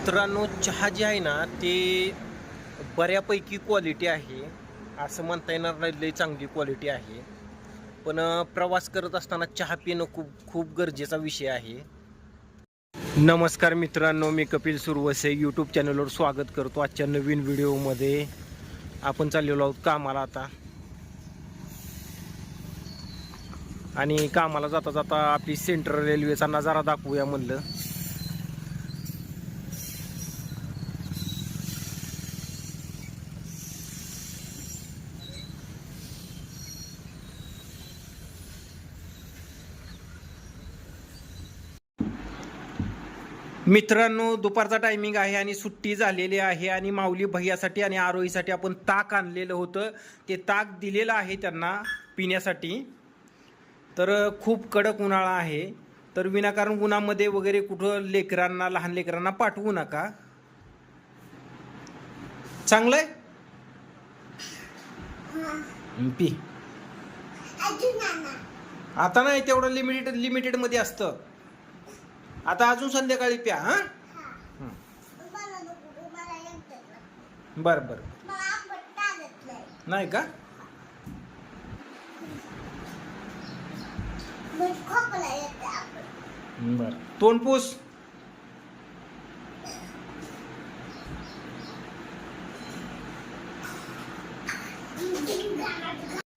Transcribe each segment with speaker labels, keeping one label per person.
Speaker 1: मित्रांनो चहा जी आहे ना ते बऱ्यापैकी क्वालिटी आहे. असं म्हणता येणार नाही लई चांगली क्वालिटी आहे. पण प्रवास करत असताना चहा पिणं खूप खूप गरजेचा विषय आहे. नमस्कार मित्रांनो मी कपिल सुरवसे यूट्यूब चॅनलवर स्वागत करतो आजच्या नवीन व्हिडिओमध्ये आपण चाललेलो आहोत कामाला आता. आणि कामाला जाता जाता आपली सेंट्रल रेल्वेचा नजारा दाखवूया म्हणलं. मित्रांनो दुपारचा टायमिंग आहे आणि सुट्टी झालेली आहे आणि माऊली भैयासाठी आणि आरोहीसाठी आपण ताक आणलेलं होतं. ते ताक दिलेलं आहे त्यांना पिण्यासाठी. तर खूप कडक उन्हाळा आहे. तर विनाकारण उन्हामध्ये वगैरे कुठं लेकरांना लहान लेकरांना पाठवू नका. चांगलंय? पी. आता नाही तेवढं लिमिटेड लिमिटेडमध्ये असतं. आता अजून संध्याकाळी प्या हा? बर बर. नाही का? बर. तोंडपूस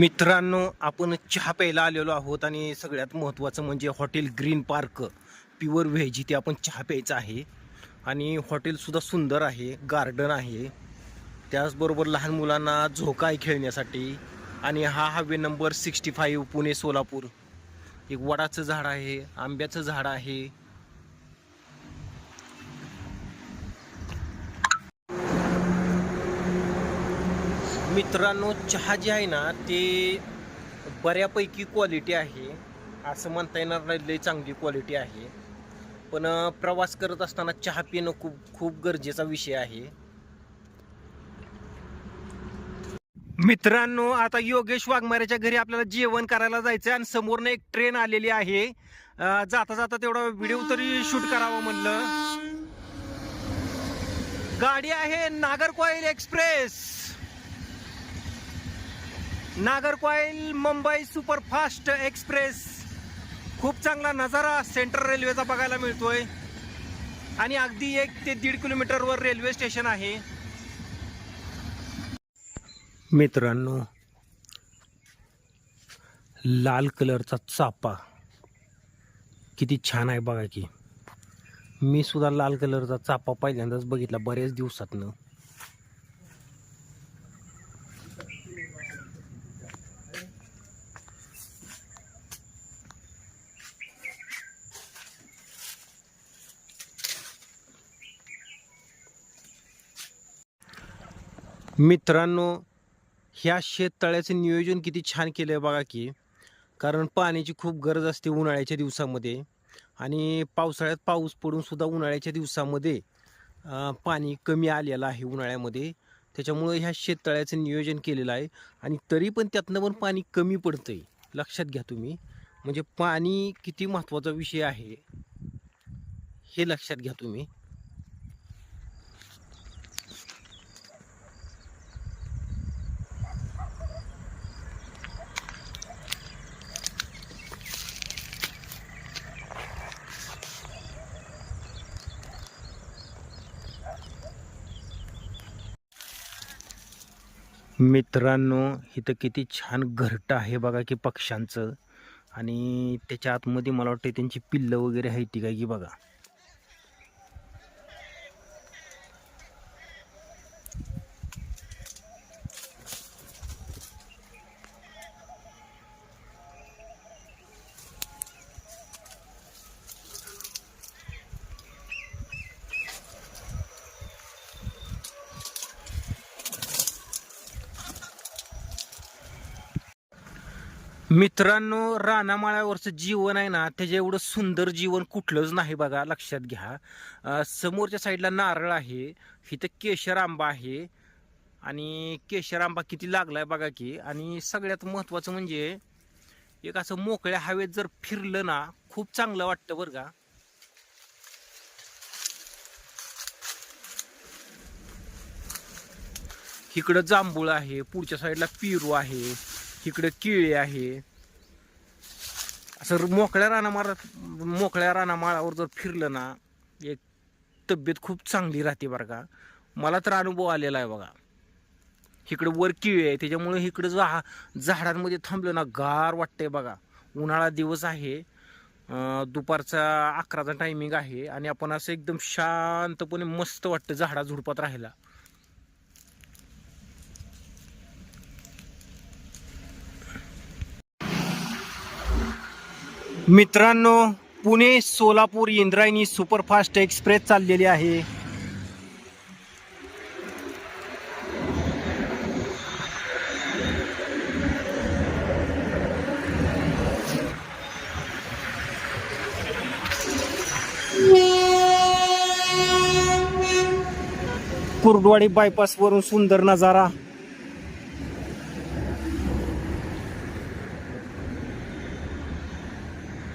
Speaker 1: मित्रांनो आपण चहा प्यायला आलेलो आहोत आणि सगळ्यात महत्त्वाचं म्हणजे hotel green park pure veg इथे आपण चहा प्यायचा आहे. आणि हॉटेलसुद्धा सुंदर आहे गार्डन आहे. त्याचबरोबर लहान मुलांना झोका आहे खेळण्यासाठी. आणि हा highway number sixty five Pune Solapur. एक वडाचं झाड आहे आंब्याचं झाड आहे. मित्रांनो चहा जी आहे ना ते बऱ्यापैकी क्वालिटी आहे. असं म्हणता येणार नाही लई चांगली क्वालिटी आहे. पण प्रवास करत असताना चहा पिणं खूप खूप गरजेचा विषय आहे. मित्रांनो आता योगेश वाघमारेच्या घरी आपल्याला जेवण करायला जायचं आणि समोरनं एक ट्रेन आलेली आहे. जाता जाता तेवढा व्हिडिओ तरी शूट करावा म्हणलं. गाडी आहे Nagercoil express. Nagercoil Mumbai superfast express. खूप चांगला नजारा सेंट्रल रेल्वेचा बघायला मिळतोय. आणि अगदी एक ते दीड किलोमीटरवर रेल्वे स्टेशन आहे. मित्रांनो लाल कलरचा चापा. किती छान आहे बघा की. मी सुद्धा लाल कलरचा चापा पहिल्यांदाच बघितला बऱ्याच दिवसातनं. मित्रांनो ह्या शेततळ्याचं नियोजन किती छान केलं आहे बघा की. कारण पाण्याची खूप गरज असते उन्हाळ्याच्या दिवसामध्ये. आणि पावसाळ्यात पाऊस पडूनसुद्धा उन्हाळ्याच्या दिवसामध्ये पाणी कमी आलेलं आहे उन्हाळ्यामध्ये. त्याच्यामुळं ह्या शेततळ्याचं नियोजन केलेलं आहे. आणि तरी पण त्यातनं पण पाणी कमी पडतं आहे लक्षात घ्या तुम्ही. म्हणजे पाणी किती महत्त्वाचा विषय आहे हे लक्षात घ्या तुम्ही. मित्रांनो इथं किती छान घरटं आहे बघा की पक्ष्यांचं. आणि त्याच्या आतमध्ये मला वाटतं त्यांची पिल्लं वगैरे आहे ती काय की बघा. मित्रांनो रानामाळ्यावरचं जीवन आहे ना त्याच्या एवढं सुंदर जीवन कुठलंच नाही बघा लक्षात घ्या. समोरच्या साईडला नारळ आहे इथं केशर आंबा आहे आणि केशर आंबा किती लागलाय बघा की आणि सगळ्यात महत्त्वाचं म्हणजे एक असं मोकळ्या हवेत जर फिरलं ना खूप चांगलं वाटतं बरं का. इकडं जांभूळ आहे पुढच्या साईडला पेरू आहे इकडं केळी आहे. असं मोकळ्या रानामाळा मोकळ्या रानामाळावर जर फिरलं ना एक तब्येत खूप चांगली राहते बरं का. मला तर अनुभव आलेला आहे बघा. इकडं वर केळी आहे त्याच्यामुळे इकडं जा झाडांमध्ये थांबलं ना गार वाटतंय बघा. उन्हाळा दिवस आहे. दुपारचा अकराचा टायमिंग आहे आणि आपण असं एकदम शांतपणे मस्त वाटतं झाडा झुडपात राहायला. मित्रांनो पुणे सोलापूर इंद्रायणी सुपरफास्ट एक्सप्रेस चाललेली आहे. कुर्डवाडी बायपासवरून सुंदर नजारा.